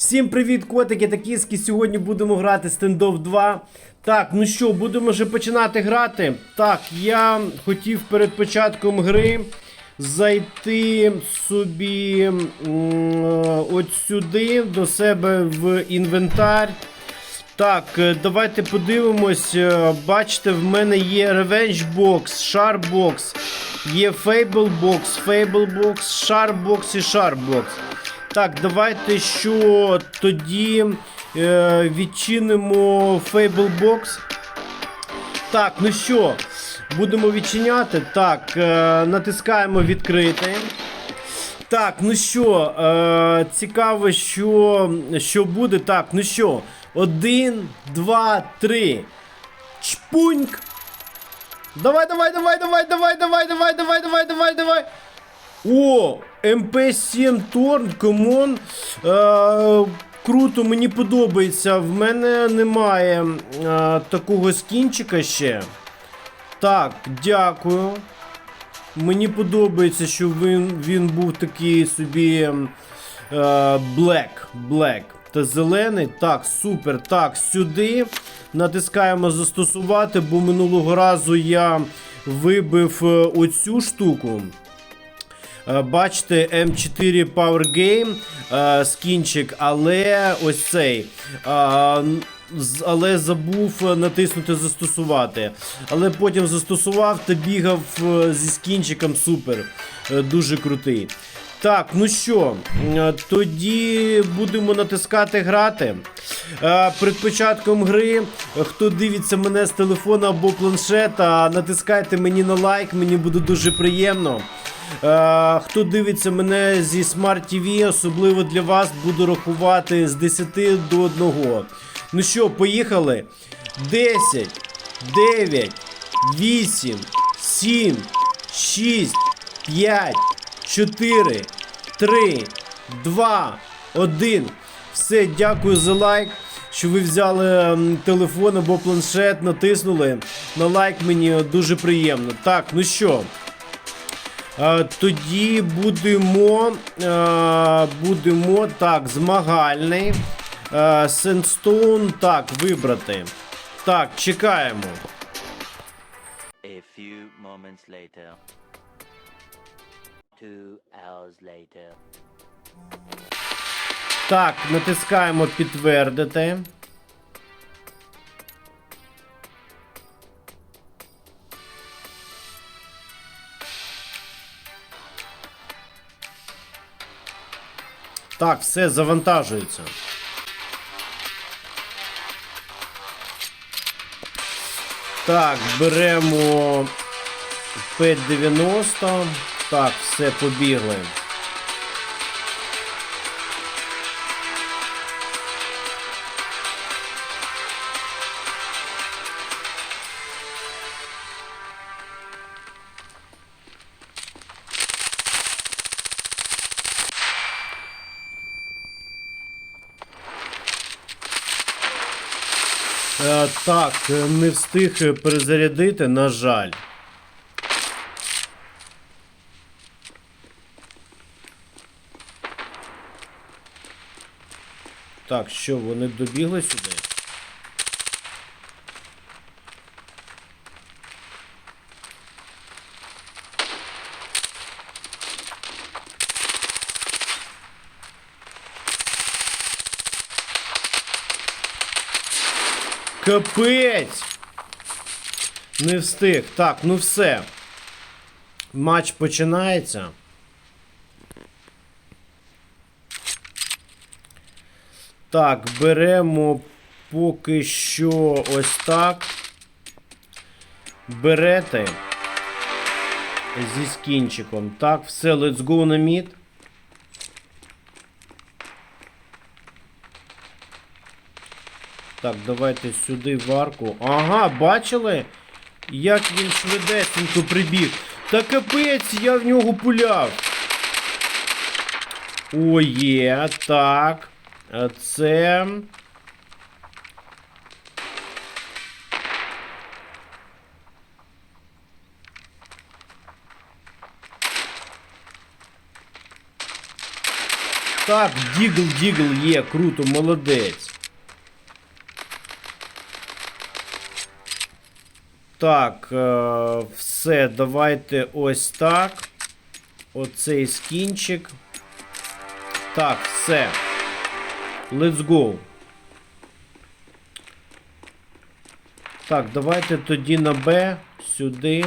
Всім привіт, котики та кіски. Сьогодні будемо грати стендов 2. Так, ну що, будемо вже починати грати. Так, я хотів перед початком гри зайти собі м, от сюди до себе в інвентар. Так, е, давайте подивимось. Е, Бачите, в мене є Revenge Box, Sharp Box, є Fable Box, Fable Box, Sharp Box і Sharp Box. Так, давайте що тоді е, відчинимо Fable Box. Так, ну що, будемо відчиняти. Так, е, натискаємо відкрити. Так, ну що, е, цікаво, що, що буде. Так, ну що, один, два, три. Чпуньк. Давай, давай, давай, давай, давай, давай, давай, давай, давай, давай, давай. О, МП7 Торн, комон. Е, круто, мені подобається. В мене немає е, такого скінчика ще. Так, дякую. Мені подобається, що він, він був такий собі е, black, black та зелений. Так, супер. Так, сюди натискаємо застосувати, бо минулого разу я вибив е, оцю штуку. Е, Бачите, М4 Power Game е, скінчик, але ось цей. е, але забув натиснути застосувати. Але потім застосував та бігав зі скінчиком супер. Дуже крутий. Так, ну що, тоді будемо натискати грати. Перед початком гри, хто дивиться мене з телефона або планшета, натискайте мені на лайк, мені буде дуже приємно. Е, хто дивиться мене зі Smart TV, особливо для вас буду рахувати з 10 до 1. Ну що, поїхали? 10, 9, 8, 7, 6, 5, 4, 3, 2, 1. Все, дякую за лайк. Що ви взяли телефон або планшет, натиснули на лайк мені дуже приємно. Так, ну що, Тоді будемо, будемо так, змагальний. Сенстоун, так, вибрати. Так, чекаємо. A few moments later. Two hours later. Так, натискаємо підтвердити. Так, все завантажується. Так, беремо П90. Так, все, побігли. Так, е, не встиг перезарядити, на жаль. Так, що, вони добігли сюди? Капець! Не встиг. Так, ну все. Матч починається. Так, беремо поки що ось так. Берете зі скінчиком. Так, все, let's go на мід. Так, давайте сюди в арку. Ага, бачили? Як він швидесенько прибіг. Та капець, я в нього пуляв. О, є, так. Це. Так, дігл, дігл є, круто, молодець. Так, е, все, давайте ось так. Оцей скінчик. Так, все. Let's go. Так, давайте тоді на Б, сюди.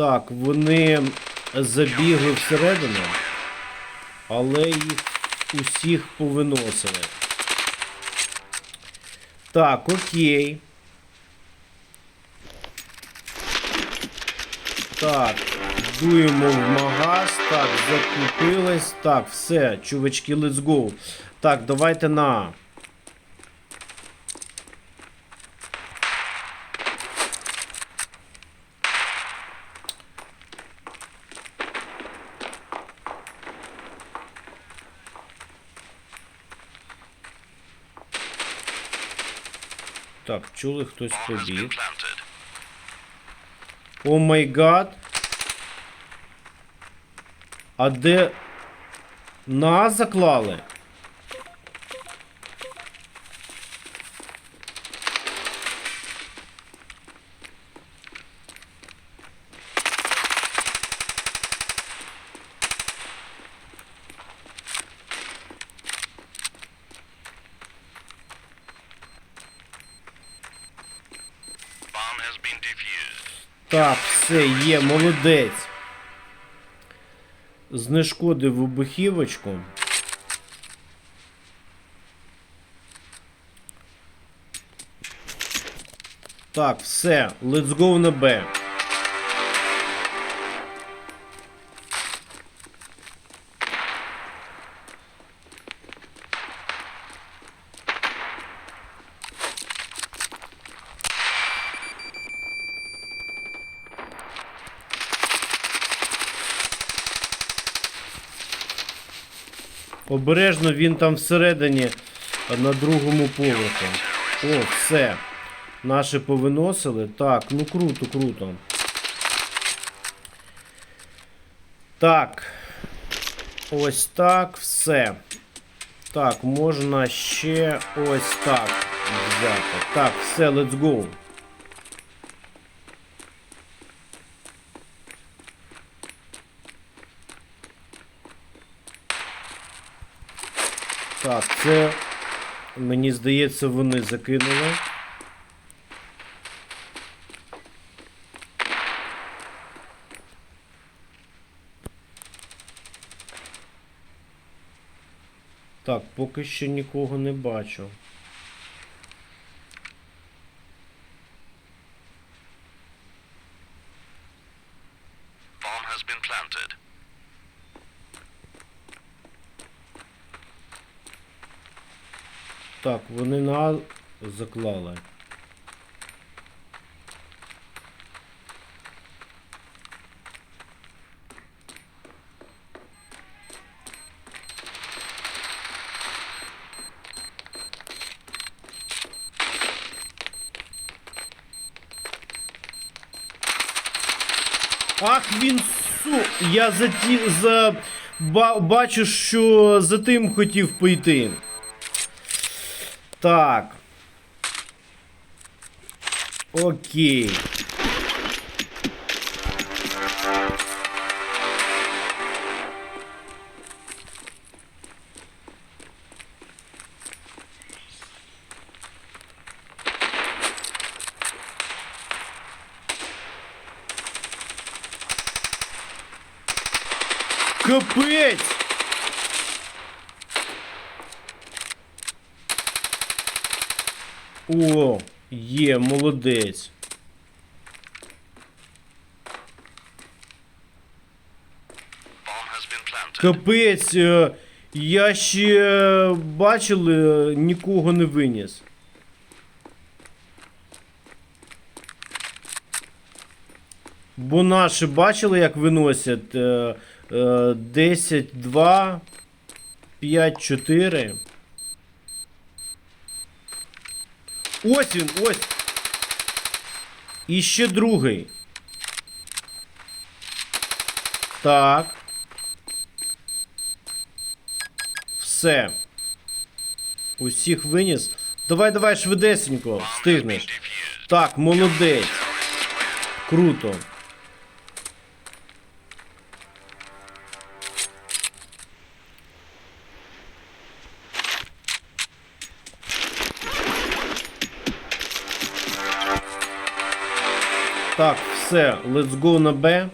Так, вони забігли всередину, але їх усіх повиносили. Так, окей. Так, дуємо в магаз. Так, закупились. Так, все, чувачки, let's go. Так, давайте на. Так, чули, хтось побіг. О май гад. А де нас заклали? Все, є, молодець. Знешкодив вибухівочку. Так, все, let's go на Б. Обережно він там всередині на другому поверху. О, все. Наші повиносили. Так, ну круто, круто. Так. Ось так, все. Так, можна ще ось так взяти. Так, все, let's go. Так, це мені здається, вони закинули. Так, поки що нікого не бачу. Вони на заклали. Ах, він су. Я за ті за ба, бачу, що за тим хотів пойти. Так. Окей. Молодець. Капець, е, я ще бачили, нікого не виніс. Бо наші бачили, як виносять е, е, 10, 2, 5, 4. Ось він, ось. І ще другий. Так. Все. Усіх виніс. Давай, давай, швидесенько, встигнеш. Так, молодець. Круто. Так, все, let's go на Б.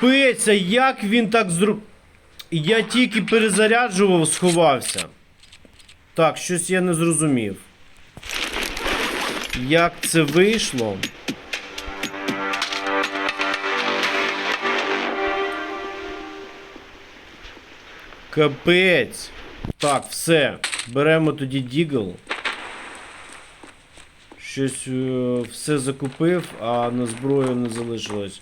Капець, як він так зру... Я тільки перезаряджував, сховався. Так, щось я не зрозумів. Як це вийшло? Капець. Так, все. Беремо тоді Дігл. Щось е, все закупив, а на зброю не залишилось.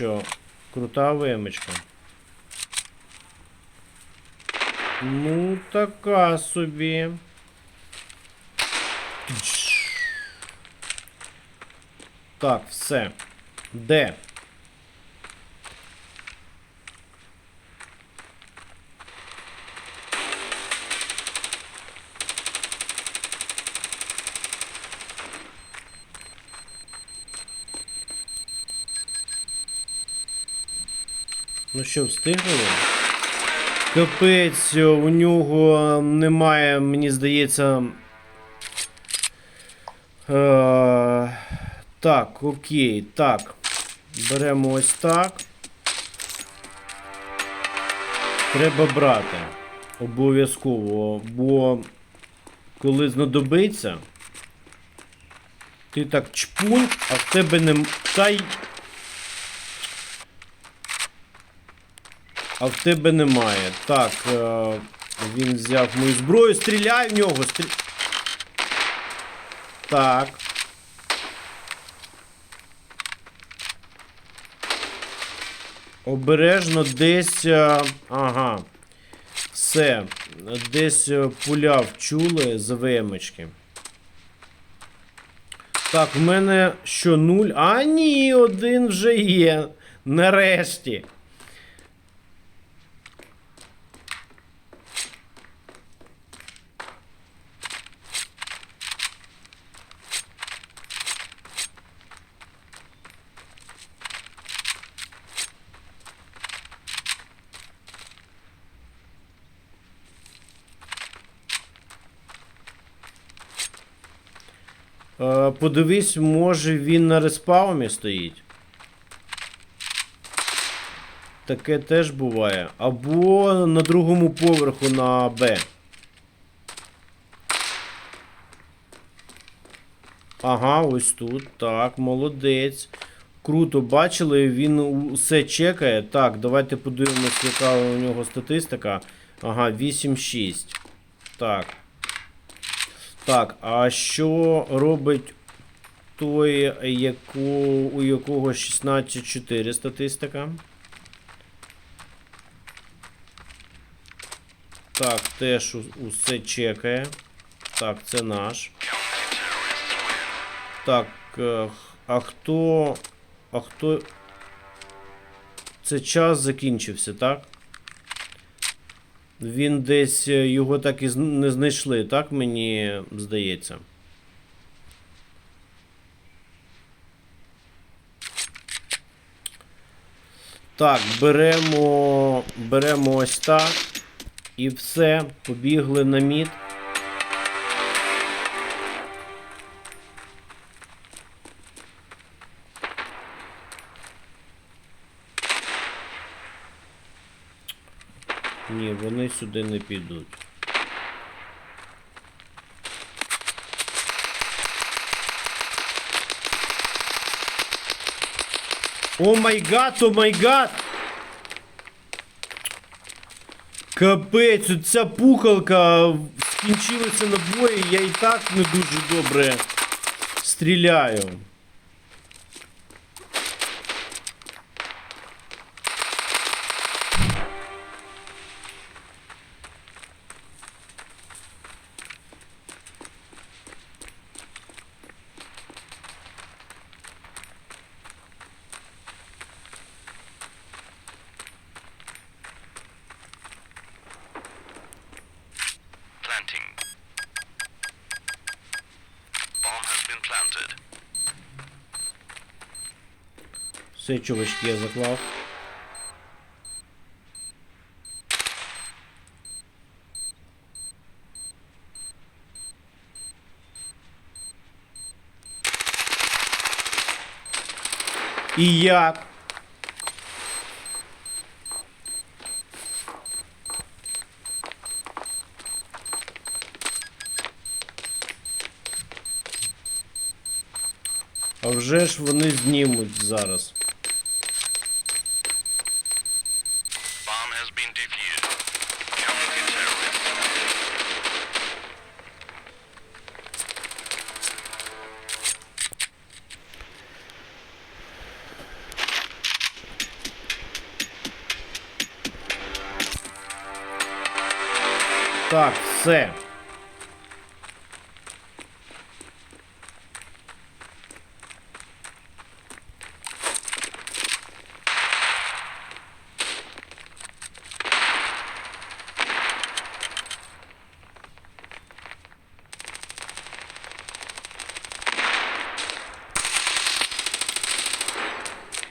Що, крута вимичка. Ну, така собі. Так, все. Де? Ну що, встигли? Капець, у нього немає, мені здається. Е, так, окей, так. Беремо ось так. Треба брати. Обов'язково, бо коли знадобиться, ти так чпунь, а в тебе не. Та й А в тебе немає. Так, е, він взяв мою зброю, стріляй в нього. Стрі... Так. Обережно десь. е, Ага. Все. Десь е, пуля вчули з ВМочки. Так, в мене що, нуль? А, ні, один вже є. Нарешті. Е, подивись, може він на респаумі стоїть. Таке теж буває. Або на другому поверху на Б. Ага, ось тут. Так, молодець. Круто, бачили, він усе чекає. Так, давайте подивимось, яка у нього статистика. Ага, 8-6. Так. Так, а що робить той, яку, у якого 16-4 статистика? Так, теж усе чекає. Так, це наш. Так, е, а хто. А хто. Це час закінчився, так? Він десь е, його так і не знайшли, так мені здається. Так, беремо беремо ось так. І все, побігли на мід. Ні, вони сюди не підуть. О май гад, о май гад! Капець, ця пухалка скінчилася набої, я і так не дуже добре стріляю. Все, чувачки, я заклав. І як? А вже ж вони знімуть зараз. Так, все.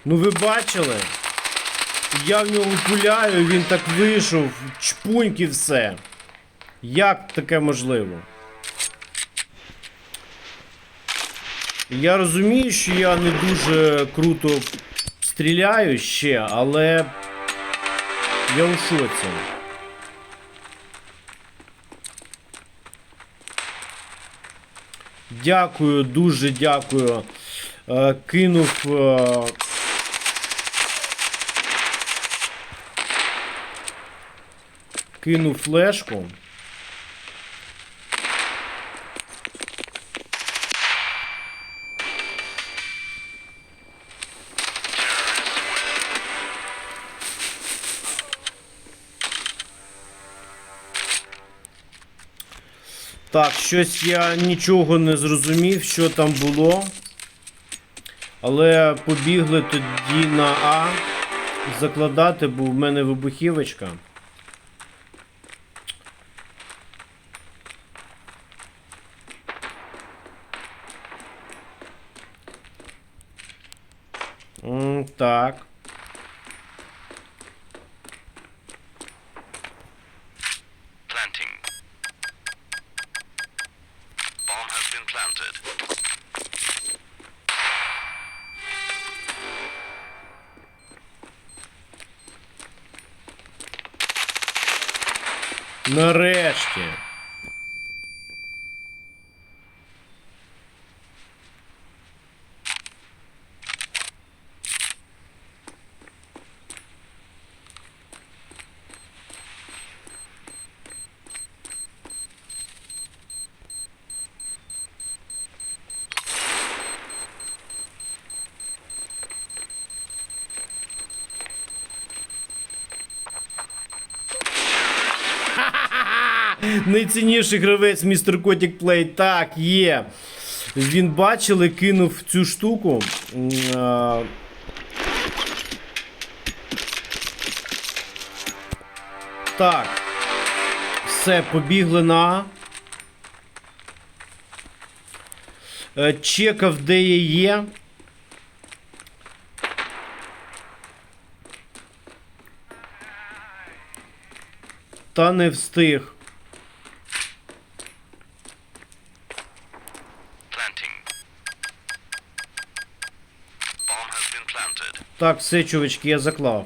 Ну ви бачили? Я в нього пуляю, він так вийшов, чпуньки все. Як таке можливо? Я розумію, що я не дуже круто стріляю ще, але я у шоці. Дякую, дуже дякую. Е, кинув. Е, кинув флешку. Так, щось я нічого не зрозумів, що там було. Але побігли тоді на А закладати, бо в мене вибухівочка. Так. Нарешті. Найцінніший гравець містер Котік Плей. Так, є. Він бачили, кинув цю штуку. Так. Все, побігли на. Е, Чекав, де я є. Та не встиг. Так, все, чувачки, я заклав.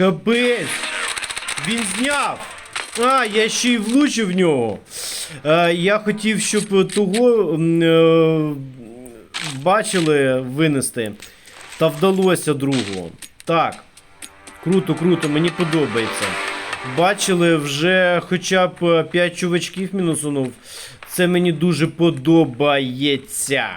Капець! Він зняв! А, я ще й влучив в нього. Е, я хотів, щоб того е, бачили винести. Та вдалося другого. Так. Круто, круто, мені подобається. Бачили, вже хоча б 5 чувачків мінусунув. Це мені дуже подобається.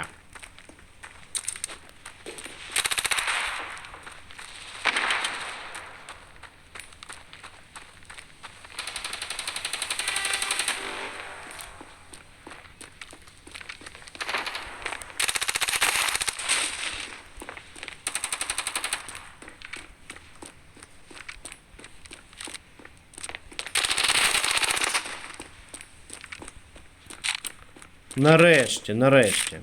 Нарешті, нарешті.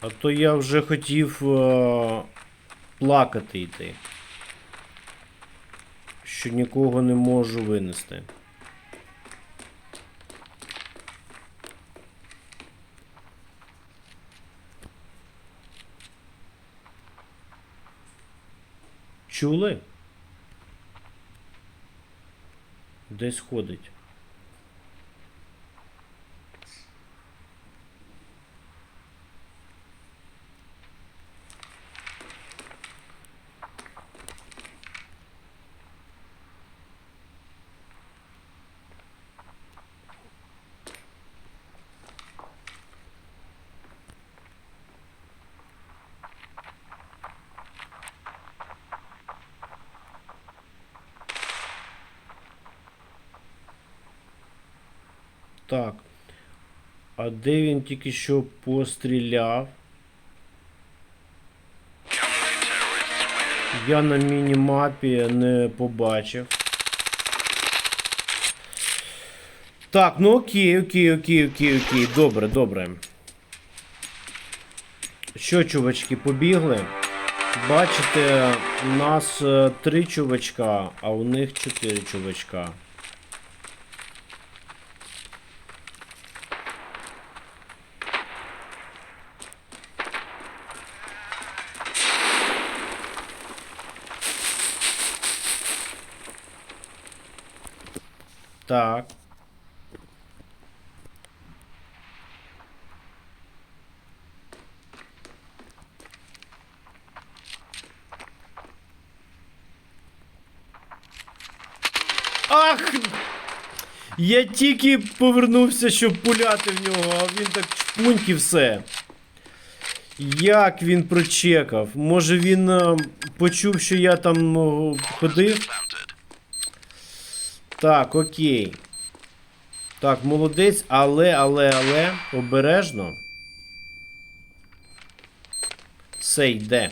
А то я вже хотів е, плакати йти. Що нікого не можу винести. Чули? Десь ходить. Так. А де він тільки що постріляв? Я на мінімапі не побачив. Так, ну окей, окей, окей, окей, окей. Добре, добре. Що, чувачки, побігли? Бачите, у нас е, три чувачка, а у них чотири чувачка. Так. Ах! Я тільки повернувся, щоб пуляти в нього, а він так чпуньки все. Як він прочекав? Може він е, почув, що я там е, ходив? Так, окей. Так, молодець, але, але, але, обережно. Все йде.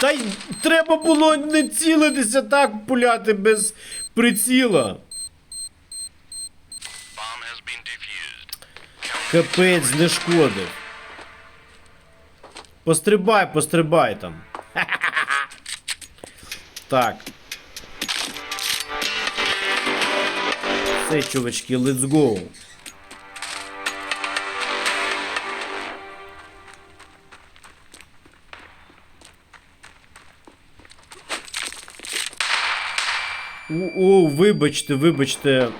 Та й треба було не цілитися так пуляти без приціла. Капець знешкодив. Пострибай, пострибай там. Так. Все, чувачки, let's go. О, вибачте, вибачте.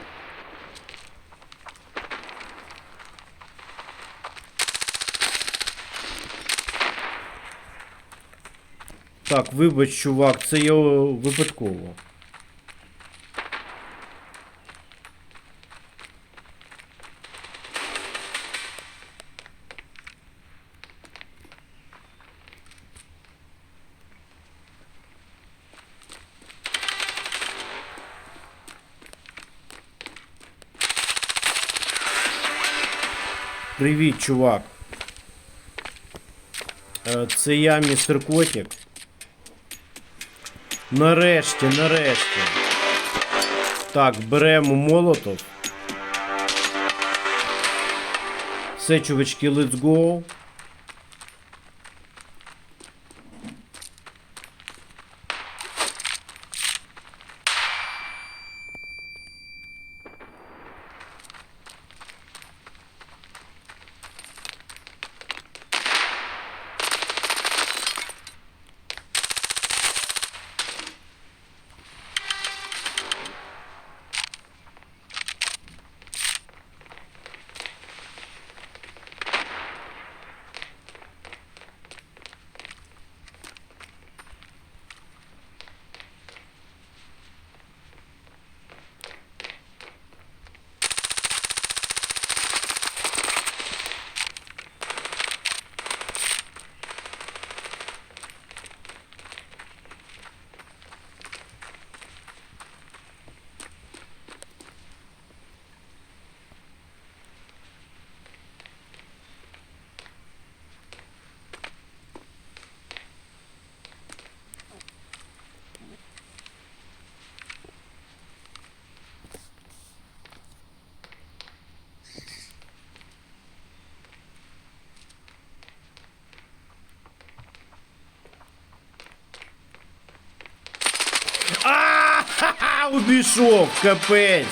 Так, вибач, чувак, це я випадково. Привіт, чувак. Е, Це я, містер Котік. Нарешті, нарешті. Так, беремо молотов. Все, чувачки, let's go. Обійшов, капець.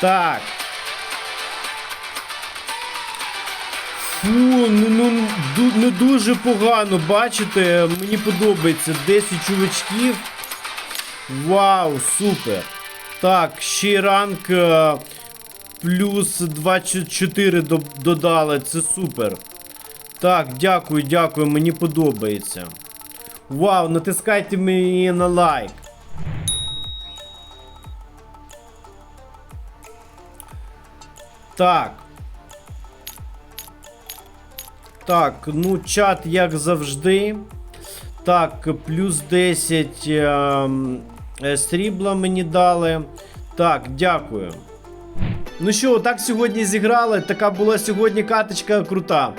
Так. Фу, ну, ну не дуже погано, бачите, мені подобається 10 чувачків. Вау, супер. Так, ще й ранг е, плюс 24 до- додали, це супер. Так, дякую, дякую, мені подобається. Вау, натискайте мені на лайк. Так. Так, ну чат як завжди. Так, плюс 10 ем, е, срібла мені дали. Так, дякую. Ну що, так сьогодні зіграли. Така була сьогодні каточка крута.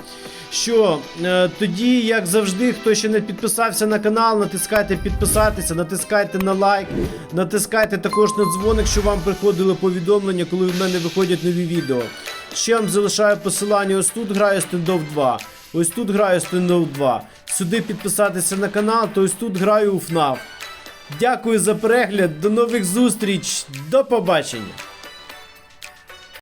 Що, е, тоді, як завжди, хто ще не підписався на канал, натискайте підписатися, натискайте на лайк, натискайте також на дзвоник, щоб вам приходили повідомлення, коли в мене виходять нові відео. Ще вам залишаю посилання. Ось тут граю Standoff 2. Ось тут граю Standoff 2. Сюди підписатися на канал, то ось тут граю у FNAF. Дякую за перегляд, до нових зустріч, до побачення!